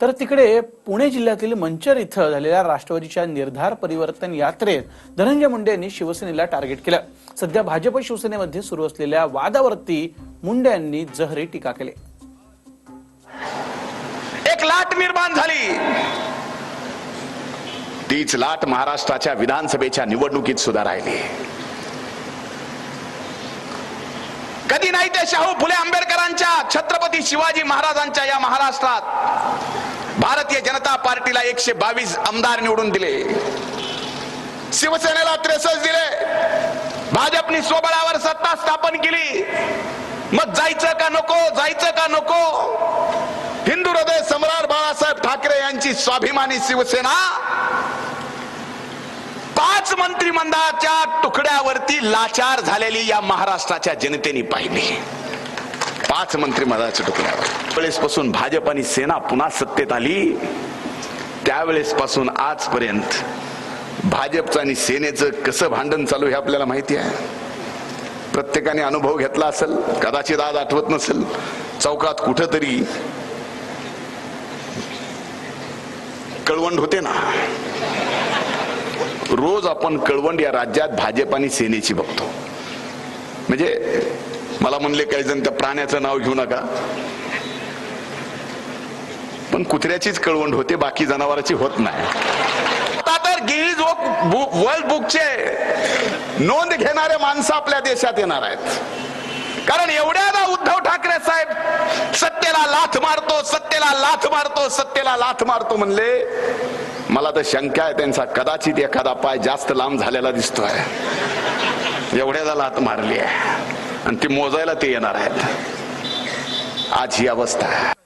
तर तिकडे पुणे जिल्ह्यातील मंचर इथं झालेल्या राष्ट्रवादीच्या निर्धार परिवर्तन यात्रेत धनंजय मुंडे यांनी शिवसेनेला टार्गेट केलं. सध्या भाजप शिवसेनेमध्ये सुरू असलेल्या वादावरती मुंडे यांनी जहरी टीका केली. एक लाट निर्माण झाली. तीच लाट महाराष्ट्राच्या विधानसभेच्या निवडणुकीत सुद्धा राहिली. कधी नाही ते शाहू फुले आंबेडकरांच्या छत्रपती शिवाजी महाराजांच्या या महाराष्ट्रात? भारतीय जनता पार्टीला एकशे बावीस आमदार निवडून दिले. शिवसेनेला त्रेसष्ट दिले. भाजपनी स्वबळावर सत्ता स्थापन केली. मग जायचं का नको जायचं का नको? हिंदू हृदय सम्राट बाळासाहेब ठाकरे यांची स्वाभिमानी शिवसेना पाच मंत्रिमंडळाच्या तुकड्यावरती लाचार झालेली या महाराष्ट्राच्या जनतेने पाहिली. पाच मंत्रिमंडळाच्या तुकड्यावर. वेळेस पासून भाजप आणि सेना पुन्हा सत्तेत आली. त्यावेळेस पासून आजपर्यंत भाजपचं आणि सेनेचं कसं भांडण चालू हे आपल्याला माहिती आहे. प्रत्येकाने अनुभव घेतला असेल कदाचित आज आठवत नसेल चौकात कुठंतरी कळवंड होते ना. रोज आपण कळवंड या राज्यात भाजप आणि सेनेची बघतो. म्हणजे मला म्हणले काही जण त्या प्राण्याचं नाव घेऊ नका. पण कुत्र्याचीच कळवंड होते बाकी जनावराची होत नाही. आता तर गिरीज वर्ल्ड बुकचे नोंद घेणारे माणसं आपल्या देशात येणार आहेत. कारण एवढ्याला उद्धव ठाकरे साहेब सत्तेला लाथ मारतो सत्तेला लाथ मारतो सत्तेला लाथ मारतो म्हणले मला तर शंका आहे त्यांचा कदाचित एखादा पाय जास्त लांब झालेला दिसतोय. एवढ्याला लाथ मारली आहे. आणि ती मोजायला ते येणार आहेत. आज ही अवस्था आहे.